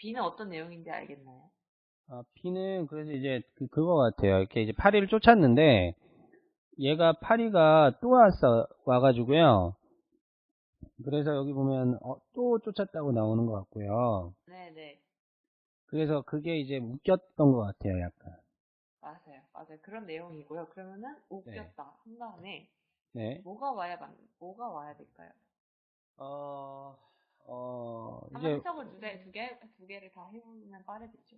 B는 어떤 내용인지 알겠나요? 아, B는 그래서 이제 그, 그거 같아요. 이렇게 이제 파리를 쫓았는데 얘가 파리가 또 왔어 와가지고요. 그래서 여기 보면 어, 또 쫓았다고 나오는 것 같고요. 네네. 그래서 그게 이제 웃겼던 것 같아요, 약간. 맞아요. 맞아요. 그런 내용이고요. 그러면은 웃겼다 한 다음에 네. 뭐가 와야 맞, 뭐가 와야 될까요? 어, 어, 이제, 해석을 두 개, 두 개, 개를 다 해보면 빠르겠죠.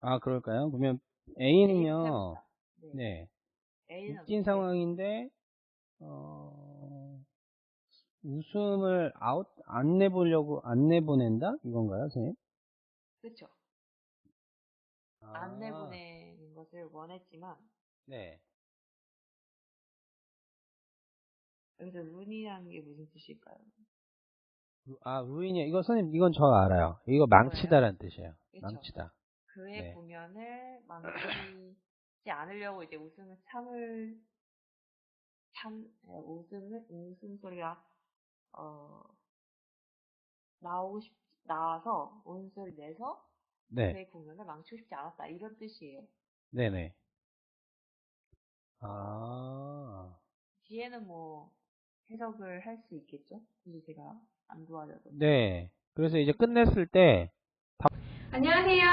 아, 그럴까요? 그러면 A는요, 네. 네. A는 웃긴 상황인데, 어, 웃음을 아웃, 안 내보려고, 안 내보낸다? 이건가요, 선생님? 그렇죠. 아, 안 내보내는 것을 원했지만 네. 여기서 run이라는 게 무슨 뜻일까요? 루- 아, 루인이요. 이거 선생님, 이건 저 알아요. 이거 망치다라는 뜻이에요. 그쵸. 망치다. 그의 네. 공연을 망치지 않으려고 이제 웃음을 참을 참 에, 웃음을 웃음 소리가 어 나오고 싶 나와서 웃음소리 내서 네. 그의 공연을 망치고 싶지 않았다 이런 뜻이에요. 네네. 아, 뒤에는 뭐 해석을 할 수 있겠죠? 근데 제가 안 도와줘도. 네. 그래서 이제 끝냈을 때, 안녕하세요.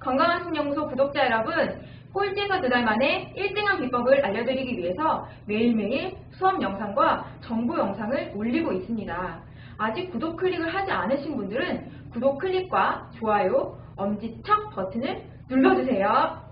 건강한 신연구소 구독자 여러분. 꼴찌에서 두 달 만에 1등한 비법을 알려드리기 위해서 매일매일 수업 영상과 정보 영상을 올리고 있습니다. 아직 구독 클릭을 하지 않으신 분들은 구독 클릭과 좋아요, 엄지척 버튼을 눌러주세요.